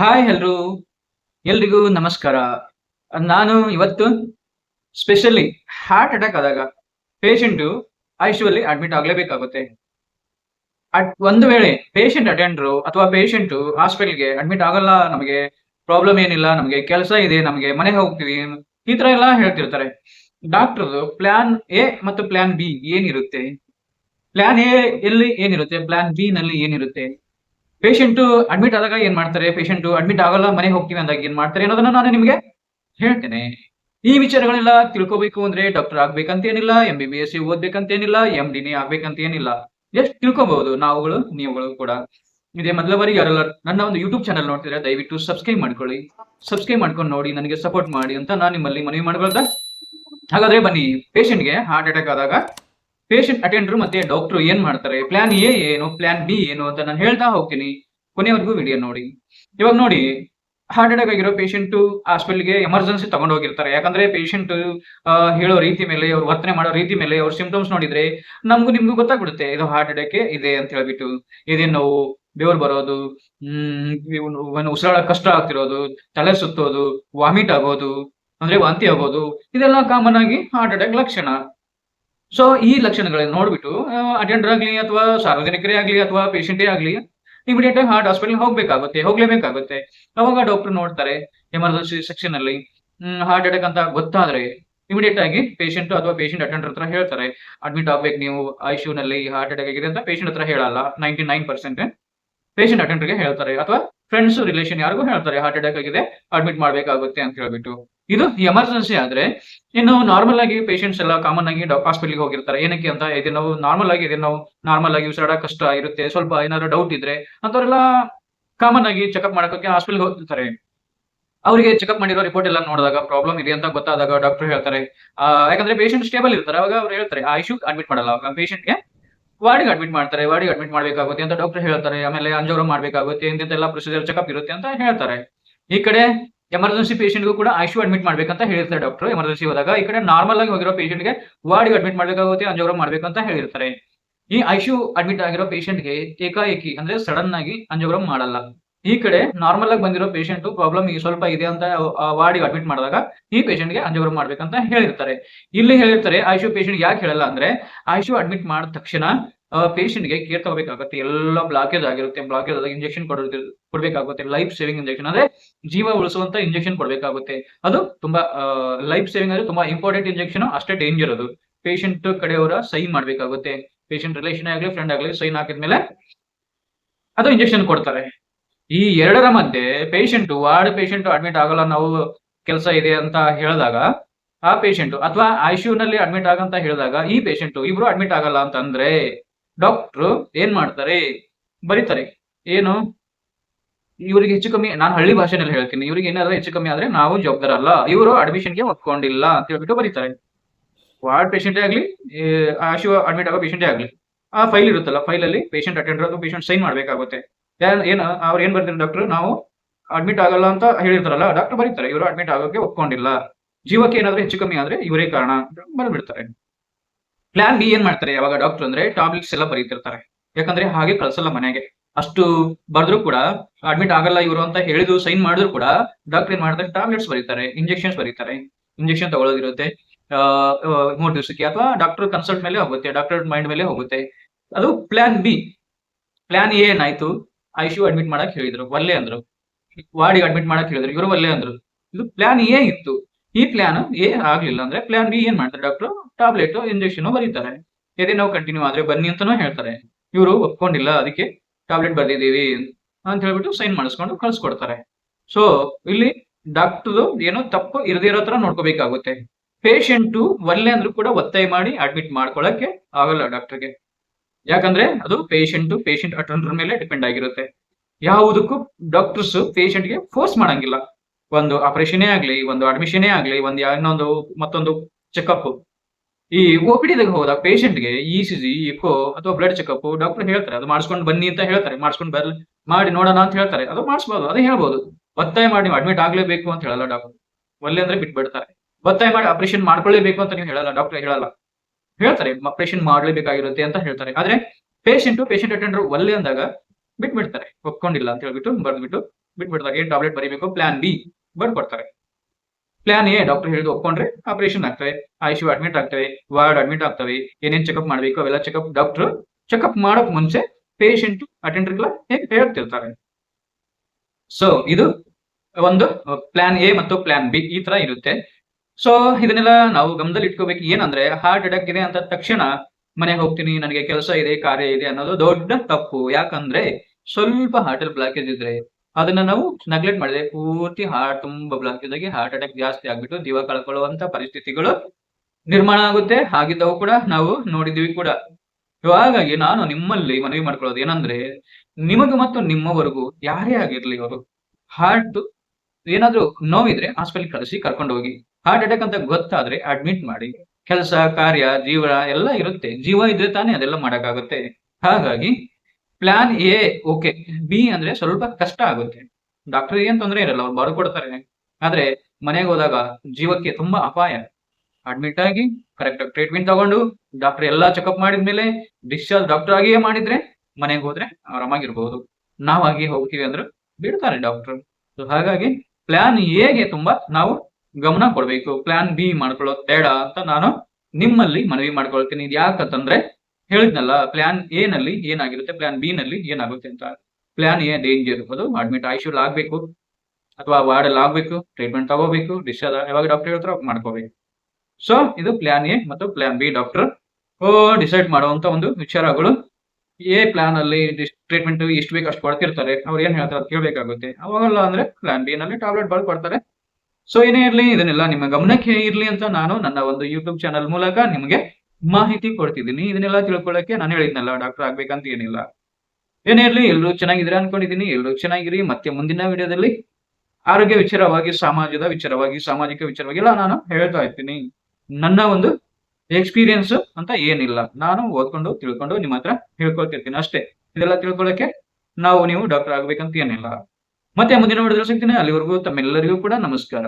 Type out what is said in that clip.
Hi ಎಲ್ರು. ಎಲ್ರಿಗೂ ನಮಸ್ಕಾರ. ನಾನು ಇವತ್ತು ಸ್ಪೆಷಲಿ ಹಾರ್ಟ್ ಅಟ್ಯಾಕ್ ಆದಾಗ ಪೇಷಂಟು ಐಸಿಯುಲಿ ಅಡ್ಮಿಟ್ ಆಗಲೇಬೇಕಾಗುತ್ತೆ. ಅಟ್ ಒಂದು ವೇಳೆ ಪೇಷಂಟ್ ಅಟೆಂಡ್ರು ಅಥವಾ ಪೇಷಂಟು ಹಾಸ್ಪಿಟಲ್ಗೆ ಅಡ್ಮಿಟ್ ಆಗಲ್ಲ, ನಮಗೆ ಪ್ರಾಬ್ಲಮ್ ಏನಿಲ್ಲ, ನಮಗೆ ಕೆಲಸ ಇದೆ, ನಮಗೆ ಮನೆಗೆ ಹೋಗ್ತೀವಿ, ಈ ತರ ಎಲ್ಲ ಹೇಳ್ತಿರ್ತಾರೆ. ಡಾಕ್ಟರ್ದು ಪ್ಲಾನ್ ಎ ಮತ್ತು ಪ್ಲಾನ್ ಬಿ ಏನಿರುತ್ತೆ? ಪ್ಲಾನ್ ಎ ಎಲ್ಲಿ ಏನಿರುತ್ತೆ? ಪ್ಲಾನ್ ಬಿ ನಲ್ಲಿ ಏನಿರುತ್ತೆ? ಪೇಷಂಟ್ ಅಡ್ಮಿಟ್ ಆದಾಗ ಏನ್ ಮಾಡ್ತಾರೆ? ಪೇಷಂಟ್ ಅಡ್ಮಿಟ್ ಆಗಲ್ಲ, ಮನೆಗೆ ಹೋಗ್ತೀವಿ ಅಂದಾಗ ಏನ್ ಮಾಡ್ತಾರೆ ಅನ್ನೋದನ್ನ ನಾನು ನಿಮಗೆ ಹೇಳ್ತೇನೆ. ಈ ವಿಚಾರಗಳೆಲ್ಲ ತಿಳ್ಕೊಬೇಕು ಅಂದ್ರೆ ಡಾಕ್ಟರ್ ಆಗ್ಬೇಕಂತೇನಿಲ್ಲ ಎಂ ಬಿ ಬಿ ಎಸ್ ಸಿ ಓದ್ಬೇಕಂತೇನಿಲ್ಲ ಎಂ ಡಿನೇ ಆಗ್ಬೇಕಂತ ಏನಿಲ್ಲ ಜಸ್ಟ್ ತಿಳ್ಕೊಬಹುದು ನಾವುಗಳು, ನೀವುಗಳು ಕೂಡ. ಇದೇ ಮೊದಲ ಬಾರಿ ಯಾರೆಲ್ಲ ನನ್ನ ಒಂದು ಯೂಟ್ಯೂಬ್ ಚಾನಲ್ ನೋಡ್ತಿದ್ರೆ ದಯವಿಟ್ಟು ಸಬ್ಸ್ಕ್ರೈಬ್ ಮಾಡ್ಕೊಳ್ಳಿ. ಸಬ್ಸ್ಕ್ರೈಬ್ ಮಾಡ್ಕೊಂಡು ನೋಡಿ, ನನಗೆ ಸಪೋರ್ಟ್ ಮಾಡಿ ಅಂತ ನಾನು ನಿಮ್ಮಲ್ಲಿ ಮನವಿ ಮಾಡಬಾರ್ದ ಹಾಗಾದ್ರೆ ಬನ್ನಿ ಪೇಷಂಟ್ಗೆ ಹಾರ್ಟ್ ಅಟ್ಯಾಕ್ ಆದಾಗ ಪೇಷಂಟ್ ಅಟೆಂಡರ್ ಮತ್ತೆ ಡಾಕ್ಟರ್ ಏನ್ ಮಾಡ್ತಾರೆ? ಪ್ಲಾನ್ ಎ ಏನು ಪ್ಲಾನ್ ಬಿ ಏನು ಅಂತ ನಾನು ಹೇಳ್ತಾ ಹೋಗ್ತೀನಿ. ಕೊನೆವರೆಗೂ ವಿಡಿಯೋ ನೋಡಿ. ಇವಾಗ ನೋಡಿ ಹಾರ್ಟ್ ಅಟ್ಯಾಕ್ ಆಗಿರೋ ಪೇಷಂಟ್ ಹಾಸ್ಪಿಟಲ್ಗೆ ಎಮರ್ಜೆನ್ಸಿ ತಗೊಂಡು ಹೋಗಿರ್ತಾರೆ. ಯಾಕಂದ್ರೆ ಪೇಷಂಟ್ ಹೇಳೋ ರೀತಿ ಮೇಲೆ, ಅವ್ರು ವರ್ತನೆ ಮಾಡೋ ರೀತಿ ಮೇಲೆ ಅವ್ರ ಸಿಂಪ್ಟಮ್ಸ್ ನೋಡಿದ್ರೆ ನಮಗೂ ನಿಮ್ಗೂ ಗೊತ್ತಾಗ್ಬಿಡುತ್ತೆ. ಇದು ಹಾರ್ಟ್ ಅಟ್ಯಾಕ್ ಇದೆ ಅಂತ ಹೇಳ್ಬಿಟ್ಟು. ಇದೇ ನೋವು ಬೆವರು ಬರೋದು, ಹ್ಮ್ ಉಸಿರಾಡಕ್ ಕಷ್ಟ ಆಗ್ತಿರೋದು, ತಲೆ ಸುತ್ತೋದು ವಾಮಿಟ್ ಆಗೋದು, ಅಂದ್ರೆ ವಾಂತಿ ಆಗೋದು, ಇದೆಲ್ಲ ಕಾಮನ್ ಆಗಿ ಹಾರ್ಟ್ ಅಟ್ಯಾಕ್ ಲಕ್ಷಣ. ಸೊ ಈ ಲಕ್ಷಣಗಳನ್ನು ನೋಡ್ಬಿಟ್ಟು ಅಟೆಂಡರ್ ಆಗಲಿ ಅಥವಾ ಸಾರ್ವಜನಿಕರೇ ಆಗಲಿ ಅಥವಾ ಪೇಷಂಟೇ ಆಗಲಿ ಇಮಿಡಿಯೇಟ್ ಆಗಿ ಹಾರ್ಟ್ ಹಾಸ್ಪಿಟಲ್ ಹೋಗ್ಬೇಕಾಗುತ್ತೆ, ಹೋಗ್ಲೇಬೇಕಾಗುತ್ತೆ. ಅವಾಗ ಡಾಕ್ಟರ್ ನೋಡ್ತಾರೆ ಎಮರ್ಜೆನ್ಸಿ ಸೆಕ್ಷನ್ ಅಲ್ಲಿ ಹಾರ್ಟ್ ಅಟ್ಯಾಕ್ ಅಂತ ಗೊತ್ತಾದ್ರೆ ಇಮಿಡಿಯೇಟ್ ಆಗಿ ಪೇಷಂಟ್ ಅಥವಾ ಪೇಷಂಟ್ ಅಟೆಂಡರ್ ಹತ್ರ ಹೇಳ್ತಾರೆ ಅಡ್ಮಿಟ್ ಆಗ್ಬೇಕು ನೀವು ಐಸಿಯು ನಲ್ಲಿ ಹಾರ್ಟ್ ಅಟ್ಯಾಕ್ ಆಗಿದೆ ಅಂತ ಪೇಷಂಟ್ ಹತ್ರ ಹೇಳಲ್ಲ ನೈಂಟಿ ನೈನ್ ಪರ್ಸೆಂಟ್ ಪೇಷಂಟ್ ಅಟೆಂಡರ್ಗೆ ಹೇಳ್ತಾರೆ. ಅಥವಾ ಫ್ರೆಂಡ್ಸ್ ರಿಲೇಷನ್ ಯಾರಿಗೂ ಹೇಳ್ತಾರೆ ಹಾರ್ಟ್ ಅಟ್ಯಾಕ್ ಆಗಿದೆ ಅಡ್ಮಿಟ್ ಮಾಡ್ಬೇಕಾಗುತ್ತೆ, ಅಂತ ಹೇಳ್ಬಿಟ್ಟು. ಇದು ಎಮರ್ಜೆನ್ಸಿ ಆದ್ರೆ ಇನ್ನು ನಾರ್ಮಲ್ ಆಗಿ ಪೇಷಂಟ್ಸ್ ಎಲ್ಲ ಕಾಮನ್ ಆಗಿ ಹಾಸ್ಪಿಟಲ್ಗೆ ಹೋಗಿರ್ತಾರೆ. ಏನಕ್ಕೆ ಅಂತ ಇದೆ ನಾವು ನಾರ್ಮಲ್ ಆಗಿ ನಾವು ನಾರ್ಮಲ್ ಆಗಿ ಉಸಿರಾಡ ಕಷ್ಟ ಇರುತ್ತೆ. ಸ್ವಲ್ಪ ಏನಾದ್ರು ಡೌಟ್ ಇದ್ರೆ ಅಂತವರೆಲ್ಲ ಕಾಮನ್ ಆಗಿ ಚೆಕಪ್ ಮಾಡೋಕೆ ಹಾಸ್ಪಿಟಲ್ಗೆ ಹೋಗಿರ್ತಾರೆ ಅವರಿಗೆ ಚೆಕಪ್ ಮಾಡಿರೋ ರಿಪೋರ್ಟ್ ಎಲ್ಲ ನೋಡಿದಾಗ ಪ್ರಾಬ್ಲಮ್ ಇದೆ ಅಂತ ಗೊತ್ತಾದಾಗ ಡಾಕ್ಟರ್ ಹೇಳ್ತಾರೆ. ಯಾಕಂದ್ರೆ ಪೇಷಂಟ್ ಸ್ಟೇಬಲ್ ಇರ್ತಾರೆ. ಅವಾಗ ಅವ್ರು ಹೇಳ್ತಾರೆ, ಆ ಇಶ್ಯೂ ಅಡ್ಮಿಟ್ ಮಾಡಲ್ಲ. ಅವಾಗ ಪೇಷಂಟ್ಗೆ ವಾರ್ಡಿಗೆ ಅಡ್ಮಿಟ್ ಮಾಡ್ತಾರೆ. ವಾರ್ಡಿಗೆ ಅಡ್ಮಿಟ್ ಮಾಡಬೇಕಾಗುತ್ತೆ ಅಂತ ಡಾಕ್ಟರ್ ಹೇಳ್ತಾರೆ. ಆಮೇಲೆ ಅಂಜೋರ ಮಾಡಬೇಕಾಗುತ್ತೆ. ಇಂತೆಲ್ಲ ಪ್ರೊಸೀಜರ್ ಚೆಕಪ್ ಇರುತ್ತೆ ಅಂತ ಹೇಳ್ತಾರೆ. ಈ ಕಡೆ ಎಮರ್ಜೆನ್ಸಿ ಪೇಷಂಟ್ಗೂ ಕೂಡ ಐಶು ಅಡ್ಮಿಟ್ ಮಾಡ್ಬೇಕಂತ ಹೇಳಿರ್ತಾರೆ ಡಾಕ್ಟರ್ ಎಮರ್ಜೆನ್ಸಿ ಹೋದಾಗ ಈ ಕಡೆ ನಾರ್ಮಲ್ ಆಗಿ ಹೋಗಿರೋ ಪೇಷಂಟ್ಗೆ ವಾರ್ಡ್ಗೆ ಅಡ್ಮಿಟ್ ಮಾಡಬೇಕಾಗುತ್ತೆ, ಅಂಜೋಗ್ರಾಮ್ ಮಾಡ್ಬೇಕಂತ ಹೇಳಿರ್ತಾರೆ. ಈ ಐಶು ಅಡ್ಮಿಟ್ ಆಗಿರೋ ಪೇಷಂಟ್ಗೆ ಏಕಾಏಕಿ ಅಂದ್ರೆ ಸಡನ್ ಆಗಿ ಅಂಜೋಗ್ರಾಮ್ ಮಾಡಲ್ಲ. ಈ ಕಡೆ ನಾರ್ಮಲ್ ಆಗಿ ಬಂದಿರೋ ಪೇಷಂಟ್ ಪ್ರಾಬ್ಲಮ್ ಸ್ವಲ್ಪ ಇದೆ ಅಂತ ವಾರ್ಡಿಗೆ ಅಡ್ಮಿಟ್ ಮಾಡಿದಾಗ ಈ ಪೇಷಂಟ್ಗೆ ಅಂಜೋಗ್ರಾಮ್ ಮಾಡ್ಬೇಕಂತ ಹೇಳಿರ್ತಾರೆ. ಇಲ್ಲಿ ಹೇಳಿರ್ತಾರೆ ಐಶು ಪೇಷಂಟ್ ಯಾಕೆ ಹೇಳಲ್ಲ ಅಂದ್ರೆ ಐಶು ಅಡ್ಮಿಟ್ ಮಾಡಿದ ತಕ್ಷಣ ಪೇಷಂಟ್ಗೆ ಕೇರ್ ತಗೋಬೇಕಾಗುತ್ತೆ. ಎಲ್ಲ ಬ್ಲಾಕೇಜ್ ಆಗಿರುತ್ತೆ. ಬ್ಲಾಕೇಜ್ ಆದಾಗ ಇಂಜೆಕ್ಷನ್ ಕೊಡಬೇಕಾಗುತ್ತೆ. ಲೈಫ್ ಸೇವಿಂಗ್ ಇಂಜೆಕ್ಷನ್ ಅಂದ್ರೆ ಜೀವ ಉಳಿಸುವಂತ ಇಂಜೆಕ್ಷನ್ ಕೊಡಬೇಕಾಗುತ್ತೆ. ಅದು ತುಂಬಾ ಲೈಫ್ ಸೇವಿಂಗ್ ಅಂದ್ರೆ ತುಂಬಾ ಇಂಪಾರ್ಟೆಂಟ್ ಇಂಜೆಕ್ಷನ್ ಅಷ್ಟೇ ಡೇಂಜರ್ ಅದು. ಪೇಷಂಟ್ ಕಡೆಯವರ ಸೈನ್ ಮಾಡ್ಬೇಕಾಗುತ್ತೆ. ಪೇಷಂಟ್ ರಿಲೇಷನ್ ಆಗಲಿ ಫ್ರೆಂಡ್ ಆಗಲಿ ಸೈನ್ ಹಾಕಿದ್ಮೇಲೆ ಅದು ಇಂಜೆಕ್ಷನ್ ಕೊಡ್ತಾರೆ. ಈ ಎರಡರ ಮಧ್ಯೆ ಪೇಷಂಟ್ ವಾರ್ಡ್ ಪೇಷಂಟ್ ಅಡ್ಮಿಟ್ ಆಗಲ್ಲ, ನಾವು ಕೆಲಸ ಇದೆ ಅಂತ ಹೇಳಿದಾಗ, ಆ ಪೇಷಂಟ್ ಅಥವಾ ಐಸಿಯು ನಲ್ಲಿ ಅಡ್ಮಿಟ್ ಆಗಂತ ಹೇಳಿದಾಗ, ಈ ಪೇಷಂಟ್ ಇಬ್ರು ಅಡ್ಮಿಟ್ ಆಗಲ್ಲ ಅಂತ ಅಂದ್ರೆ ಡಾಕ್ಟ್ರು ಏನ್ ಮಾಡ್ತಾರೆ? ಬರೀತಾರೆ. ಏನು? ಇವರಿಗೆ ಹೆಚ್ಚು ಕಮ್ಮಿ, ನಾನು ಹಳ್ಳಿ ಭಾಷೆನಲ್ಲಿ ಹೇಳ್ತೀನಿ. ಇವರಿಗೆ ಏನಾದ್ರೂ ಹೆಚ್ಚು ಕಮ್ಮಿ ಆದ್ರೆ ನಾವು ಜವಾಬ್ದಾರ ಅಲ್ಲ. ಇವರು ಅಡ್ಮಿಷನ್ಗೆ ಒಪ್ಕೊಂಡಿಲ್ಲ ಅಂತ ಹೇಳ್ಬಿಟ್ಟು ಬರೀತಾರೆ. ವಾರ್ಡ್ ಪೇಷಂಟೇ ಆಗಲಿ ಆಶು ಅಡ್ಮಿಟ್ ಆಗೋ ಪೇಷಂಟೇ ಆಗಲಿ. ಆ ಫೈಲ್ ಇರುತ್ತಲ್ಲ ಫೈಲ್ ಅಲ್ಲಿ ಪೇಷಂಟ್ ಅಟೆಂಡರ್ ಅಥವಾ ಪೇಷಂಟ್ ಸೈನ್ ಮಾಡ್ಬೇಕಾಗುತ್ತೆ. ಏನ ಅವ್ರು ಏನ್ ಬರ್ತಾರೆ ಡಾಕ್ಟರ್? ನಾವು ಅಡ್ಮಿಟ್ ಆಗಲ್ಲ ಅಂತ ಹೇಳಿರ್ತಾರಲ್ಲ ಡಾಕ್ಟರ್ ಬರೀತಾರೆ. ಇವರು ಅಡ್ಮಿಟ್ ಆಗೋಕೆ ಒಪ್ಕೊಂಡಿಲ್ಲ. ಜೀವಕ್ಕೆ ಏನಾದ್ರೂ ಹೆಚ್ಚು ಕಮ್ಮಿ ಆದ್ರೆ ಇವರೇ ಕಾರಣ ಬಂದ್ಬಿಡ್ತಾರೆ. ಪ್ಲಾನ್ ಬಿ ಏನ್ ಮಾಡ್ತಾರೆ ಯಾವಾಗ ಡಾಕ್ಟರ್ ಅಂದ್ರೆ ಟಾಬ್ಲೆಟ್ಸ್ ಎಲ್ಲ ಬರೀತಿರ್ತಾರೆ. ಯಾಕಂದ್ರೆ ಹಾಗೆ ಕಳ್ಸಲ್ಲ ಮನೆಗೆ. ಅಷ್ಟು ಬರೆದ್ರು ಕೂಡ ಅಡ್ಮಿಟ್ ಆಗಲ್ಲ ಇವರು ಅಂತ ಹೇಳಿದ್ರು ಸೈನ್ ಮಾಡಿದ್ರು ಕೂಡ ಡಾಕ್ಟರ್ ಏನ್ ಮಾಡ್ತಾರೆ ಟಾಬ್ಲೆಟ್ಸ್ ಬರೀತಾರೆ ಇಂಜೆಕ್ಷನ್ಸ್ ಬರೀತಾರೆ. ಇಂಜೆಕ್ಷನ್ ತಗೊಳ್ಳೋದಿರುತ್ತೆ ಮೋಟಿವ್ಸ್ಗೆ ಅಥವಾ ಡಾಕ್ಟರ್ ಕನ್ಸಲ್ಟ್ ಮೇಲೆ ಹೋಗುತ್ತೆ ಡಾಕ್ಟರ್ ಮೈಂಡ್ ಮೇಲೆ ಹೋಗುತ್ತೆ. ಅದು ಪ್ಲಾನ್ ಬಿ ಪ್ಲಾನ್ ಎ ಏನಾಯ್ತು? ಐಶು ಅಡ್ಮಿಟ್ ಮಾಡಕ್ ಹೇಳಿದ್ರು. ಒಲ್ಲೆ ಅಂದ್ರು. ವಾರ್ಡಿಗೆ ಅಡ್ಮಿಟ್ ಮಾಡಕ್ ಹೇಳಿದ್ರು. ಇವರು ಒಲ್ಲೆ ಅಂದ್ರು. ಇದು ಪ್ಲಾನ್ ಎ ಇತ್ತು. ಈ ಪ್ಲಾನ್ ಎ ಆಗ್ಲಿಲ್ಲ ಅಂದ್ರೆ ಪ್ಲಾನ್ ಬಿ ಏನ್ ಮಾಡ್ತಾರೆ ಡಾಕ್ಟರ್ ಟ್ಯಾಬ್ಲೆಟ್ ಇಂಜೆಕ್ಷನ್ ಬರೀತಾರೆ. ಎದೆ ನಾವು ಕಂಟಿನ್ಯೂ ಆದ್ರೆ ಬನ್ನಿ ಅಂತಾನೂ ಹೇಳ್ತಾರೆ. ಇವರು ಒಪ್ಕೊಂಡಿಲ್ಲ, ಅದಕ್ಕೆ ಟ್ಯಾಬ್ಲೆಟ್ ಬರ್ದಿದೀವಿ ಅಂತ ಹೇಳ್ಬಿಟ್ಟು ಸೈನ್ ಮಾಡಿಸ್ಕೊಂಡು ಕಳ್ಸಿಕೊಡ್ತಾರೆ. ಸೊ ಇಲ್ಲಿ ಡಾಕ್ಟರ್ ಏನೋ ತಪ್ಪು ಇರದೇ ಇರೋ ತರ ನೋಡ್ಕೋಬೇಕಾಗುತ್ತೆ. ಪೇಷಂಟು ಒಲ್ಲೆ ಅಂದ್ರೂ ಕೂಡ ಒತ್ತಾಯ ಮಾಡಿ ಅಡ್ಮಿಟ್ ಮಾಡ್ಕೊಳಕ್ಕೆ ಆಗಲ್ಲ ಡಾಕ್ಟರ್ಗೆ ಯಾಕಂದ್ರೆ ಅದು ಪೇಷಂಟ್ ಪೇಷಂಟ್ ಅಟೆಂಡರ್ ಮೇಲೆ ಡಿಪೆಂಡ್ ಆಗಿರುತ್ತೆ. ಯಾವುದಕ್ಕೂ ಡಾಕ್ಟರ್ಸ್ಗೆ ಫೋರ್ಸ್ ಮಾಡಂಗಿಲ್ಲ. ಒಂದು ಆಪರೇಷನೇ ಆಗ್ಲಿ, ಒಂದು ಅಡ್ಮಿಷನೇ ಆಗ್ಲಿ, ಒಂದು ಇನ್ನೊಂದು ಮತ್ತೊಂದು ಚೆಕಪ್ ಈ ಒ ಪಿ ಡಿದಾಗ ಹೋದಾಗ ಪೇಷಂಟ್ಗೆ ಇ ಸಿ ಜಿ ಇಕೋ ಅಥವಾ ಬ್ಲಡ್ ಚೆಕಪ್ ಡಾಕ್ಟರ್ ಹೇಳ್ತಾರೆ. ಅದು ಮಾಡಿಸ್ಕೊಂಡು ಬನ್ನಿ ಅಂತ ಹೇಳ್ತಾರೆ. ಮಾಡಿಸ್ಕೊಂಡು ಬರ್ಲಿ, ಮಾಡಿ ನೋಡೋಣ ಅಂತ ಹೇಳ್ತಾರೆ. ಅದು ಮಾಡಿಸ್ಬೋದು, ಅದೇ ಹೇಳ್ಬೋದು. ಒತ್ತಾಯ ಮಾಡಿ ಅಡ್ಮಿಟ್ ಆಗ್ಲೇಬೇಕು ಅಂತ ಹೇಳಲ್ಲ ಡಾಕ್ಟರ್ ಒಲ್ಲೆ ಅಂದ್ರೆ ಬಿಟ್ಬಿಡ್ತಾರೆ. ಒತ್ತಾಯ ಮಾಡಿ ಆಪರೇಷನ್ ಮಾಡ್ಕೊಳ್ಳೇಬೇಕು ಅಂತ ನೀವು ಹೇಳಲ್ಲ ಡಾಕ್ಟರ್ ಹೇಳಲ್ಲ. ಹೇಳ್ತಾರೆ ಆಪರೇಷನ್ ಮಾಡ್ಲೇಬೇಕಾಗಿರುತ್ತೆ ಅಂತ ಹೇಳ್ತಾರೆ. ಆದ್ರೆ ಪೇಷಂಟ್ ಪೇಷಂಟ್ ಅಟೆಂಡರ್ ಒಲ್ಲೆ ಅಂದಾಗ ಬಿಟ್ಬಿಡ್ತಾರೆ. ಒಪ್ಕೊಂಡಿಲ್ಲ ಅಂತ ಹೇಳ್ಬಿಟ್ಟು, ಬರ್ದ್ಬಿಟ್ಟು ಬಿಟ್ಬಿಡ್ತಾರೆ. ಏನ್ ಟ್ಯಾಬ್ಲೆಟ್ ಬರೀಬೇಕು? ಪ್ಲಾನ್ ಬಿ ಬರ್ಕೊಡ್ತಾರೆ ಪ್ಲಾನ್ ಎ ಡಾಕ್ಟರ್ ಹೇಳಿದ್ರು ಒಪ್ಕೊಂಡ್ರೆ ಆಪರೇಷನ್ ಆಗ್ತವೆ ಐಶು ಅಡ್ಮಿಟ್ ಆಗ್ತವೆ ವಾರ್ಡ್ ಅಡ್ಮಿಟ್ ಆಗ್ತವೆ, ಏನೇನ್ ಚೆಕಪ್ ಮಾಡಬೇಕು ಅವೆಲ್ಲ ಚೆಕಪ್ ಡಾಕ್ಟರ್ ಚೆಕಪ್ ಮಾಡೋಕ್ ಮುಂಚೆ ಪೇಷಂಟ್ ಅಟೆಂಡರ್ಗಳ ಹೇಳ್ತಿರ್ತಾರೆ. ಸೊ ಇದು ಒಂದು ಪ್ಲಾನ್ ಎ ಮತ್ತು ಪ್ಲಾನ್ ಬಿ ಈ ತರ ಇರುತ್ತೆ. ಸೊ ಇದನ್ನೆಲ್ಲ ನಾವು ಗಮನದಲ್ಲಿ ಇಟ್ಕೋಬೇಕು. ಏನಂದ್ರೆ ಹಾರ್ಟ್ ಅಟ್ಯಾಕ್ ಇದೆ ಅಂತ ತಕ್ಷಣ ಮನೆಗೆ ಹೋಗ್ತೀನಿ, ನನಗೆ ಕೆಲಸ ಇದೆ, ಕಾರ್ಯ ಇದೆ ಅನ್ನೋದು ದೊಡ್ಡ ತಪ್ಪು. ಯಾಕಂದ್ರೆ ಸ್ವಲ್ಪ ಹಾರ್ಟಲ್ ಬ್ಲಾಕೇಜ್ ಇದ್ರೆ ಅದನ್ನ ನಾವು ನೆಗ್ಲೆಕ್ಟ್ ಮಾಡಿದ್ರೆ ಪೂರ್ತಿ ಹಾರ್ಟ್ ತುಂಬಾ ಬ್ಲಾಕ್ ಆಗಿ ಹಾರ್ಟ್ ಅಟ್ಯಾಕ್ ಜಾಸ್ತಿ ಆಗ್ಬಿಟ್ಟು ಜೀವ ಕಳ್ಕೊಳ್ಳುವಂತ ಪರಿಸ್ಥಿತಿಗಳು ನಿರ್ಮಾಣ ಆಗುತ್ತೆ. ಹಾಗಿದ್ದವು ಕೂಡ ನಾವು ನೋಡಿದೀವಿ ಕೂಡ. ಹಾಗಾಗಿ ನಾನು ನಿಮ್ಮಲ್ಲಿ ಮನವಿ ಮಾಡ್ಕೊಳ್ಳೋದು ಏನಂದ್ರೆ, ನಿಮಗೂ ಮತ್ತು ನಿಮ್ಮವರೆಗೂ ಯಾರೇ ಆಗಿರ್ಲಿ ಅವರು ಹಾರ್ಟ್ ಏನಾದ್ರೂ ನೋವಿದ್ರೆ ಹಾಸ್ಪಿಟಲ್ ಕಳಿಸಿ ಕರ್ಕೊಂಡು ಹೋಗಿ. ಹಾರ್ಟ್ ಅಟ್ಯಾಕ್ ಅಂತ ಗೊತ್ತಾದ್ರೆ ಅಡ್ಮಿಟ್ ಮಾಡಿ. ಕೆಲಸ, ಕಾರ್ಯ, ಜೀವನ ಎಲ್ಲ ಇರುತ್ತೆ. ಜೀವ ಇದ್ರೆ ತಾನೇ ಅದೆಲ್ಲ ಮಾಡಕ್ಕಾಗುತ್ತೆ. ಹಾಗಾಗಿ ಪ್ಲಾನ್ ಎ ಓಕೆ ಬಿ ಅಂದ್ರೆ ಸ್ವಲ್ಪ ಕಷ್ಟ ಆಗುತ್ತೆ. ಡಾಕ್ಟರ್ ಏನ್ ತೊಂದರೆ ಇರಲ್ಲ, ಅವ್ರು ಬರ್ಕೊಡ್ತಾರೆ. ಆದ್ರೆ ಮನೆಗೆ ಹೋದಾಗ ಜೀವಕ್ಕೆ ತುಂಬಾ ಅಪಾಯ. ಅಡ್ಮಿಟ್ ಆಗಿ ಕರೆಕ್ಟ್ ಟ್ರೀಟ್ಮೆಂಟ್ ತಗೊಂಡು ಡಾಕ್ಟರ್ ಎಲ್ಲಾ ಚೆಕಪ್ ಮಾಡಿದ್ಮೇಲೆ ಡಿಸ್ಚಾರ್ಜ್ ಡಾಕ್ಟರ್ ಆಗಿಯೇ ಮಾಡಿದ್ರೆ ಮನೆಗೆ ಹೋದ್ರೆ ಆರಾಮಾಗಿರ್ಬಹುದು ನಾವಾಗಿ ಹೋಗ್ತೀವಿ ಅಂದ್ರೆ ಬಿಡ್ತಾರೆ ಡಾಕ್ಟರ್ ಸೊ ಹಾಗಾಗಿ ಪ್ಲಾನ್ ಎಗೆ ತುಂಬಾ ನಾವು ಗಮನ ಕೊಡ್ಬೇಕು. ಪ್ಲಾನ್ ಬಿ ಮಾಡ್ಕೊಳ್ಳೋದು ಬೇಡ ಅಂತ ನಾನು ನಿಮ್ಮಲ್ಲಿ ಮನವಿ ಮಾಡ್ಕೊಳ್ತೀನಿ. ಇದು ಯಾಕಂತಂದ್ರೆ ಹೇಳಿದ್ನಲ್ಲ ಪ್ಲಾನ್ ಎ ನಲ್ಲಿ ಏನಾಗಿರುತ್ತೆ ಪ್ಲಾನ್ ಬಿ ನಲ್ಲಿ ಏನಾಗುತ್ತೆ ಅಂತ. ಪ್ಲಾನ್ ಎ ಡೇಂಜರ್ ಅದು ಅಡ್ಮಿಟ್ ಐಶ್ಯೂಲ್ ಆಗ್ಬೇಕು. ಅಥವಾ ವಾರ್ಡ್ ಅಲ್ಲಿ ಆಗ್ಬೇಕು ಟ್ರೀಟ್ಮೆಂಟ್ ತಗೋಬೇಕು ಡಿಸ್ಚಾರ್ಜ್ ಯಾವಾಗ ಡಾಕ್ಟರ್ ಹೇಳ್ತಾರೋ ಮಾಡ್ಕೋಬೇಕು. ಸೊ ಇದು ಪ್ಲಾನ್ ಎ ಮತ್ತು ಪ್ಲಾನ್ ಬಿ ಡಾಕ್ಟರ್ ಡಿಸೈಡ್ ಮಾಡುವಂತ ಒಂದು ವಿಚಾರಗಳು. ಎ ಪ್ಲಾನ್ ಅಲ್ಲಿ ಟ್ರೀಟ್ಮೆಂಟ್ ಎಷ್ಟು ಬೇಕು ಅಷ್ಟು ಕೊಡ್ತಿರ್ತಾರೆ. ಅವ್ರು ಏನ್ ಹೇಳ್ತಾರೆ ಕೇಳಬೇಕಾಗುತ್ತೆ. ಅವಾಗಲ್ಲ ಅಂದ್ರೆ ಪ್ಲಾನ್ ಬಿ ನಲ್ಲಿ ಟ್ಯಾಬ್ಲೆಟ್ ಬರ್ದು ಕೊಡ್ತಾರೆ. ಸೊ ಏನೇ ಇರಲಿ, ಇದನ್ನೆಲ್ಲ ನಿಮ್ಮ ಗಮನಕ್ಕೆ ಇರಲಿ ಅಂತ ನಾನು ನನ್ನ ಒಂದು ಯೂಟ್ಯೂಬ್ ಚಾನಲ್ ಮೂಲಕ ನಿಮಗೆ ಮಾಹಿತಿ ಕೊಡ್ತಿದ್ದೀನಿ. ಇದನ್ನೆಲ್ಲ ತಿಳ್ಕೊಳ್ಳೋಕೆ ನಾನು ಹೇಳಿದ್ನಲ್ಲ ಡಾಕ್ಟರ್ ಆಗ್ಬೇಕಂತ ಏನಿಲ್ಲ. ಏನೇ ಇರಲಿ ಎಲ್ಲರೂ ಚೆನ್ನಾಗಿದ್ದೀರಾ ಅನ್ಕೊಂಡಿದ್ದೀನಿ. ಎಲ್ಲರೂ ಚೆನ್ನಾಗಿರಿ. ಮತ್ತೆ ಮುಂದಿನ ವಿಡಿಯೋದಲ್ಲಿ ಆರೋಗ್ಯ ವಿಚಾರವಾಗಿ, ಸಮಾಜದ ವಿಚಾರವಾಗಿ, ಸಾಮಾಜಿಕ ವಿಚಾರವಾಗಿ ಎಲ್ಲ ನಾನು ಹೇಳ್ತಾ ಇರ್ತೀನಿ. ನನ್ನ ಒಂದು ಎಕ್ಸ್ಪೀರಿಯನ್ಸ್ ಅಂತ ಏನಿಲ್ಲ. ನಾನು ಓದ್ಕೊಂಡು, ತಿಳ್ಕೊಂಡು, ನಿಮ್ಮ ಹತ್ರ ಹೇಳ್ಕೊಳ್ತಿರ್ತೀನಿ ಅಷ್ಟೇ. ಇದೆಲ್ಲ ತಿಳ್ಕೊಳ್ಳೋಕೆ ನಾವು ನೀವು ಡಾಕ್ಟರ್ ಆಗ್ಬೇಕಂತ ಏನಿಲ್ಲ. ಮತ್ತೆ ಮುಂದಿನ ವಿಡಿಯೋದಲ್ಲಿ ಸಿಗ್ತೀನಿ. ಅಲ್ಲಿವರೆಗೂ ತಮ್ಮೆಲ್ಲರಿಗೂ ಕೂಡ ನಮಸ್ಕಾರ.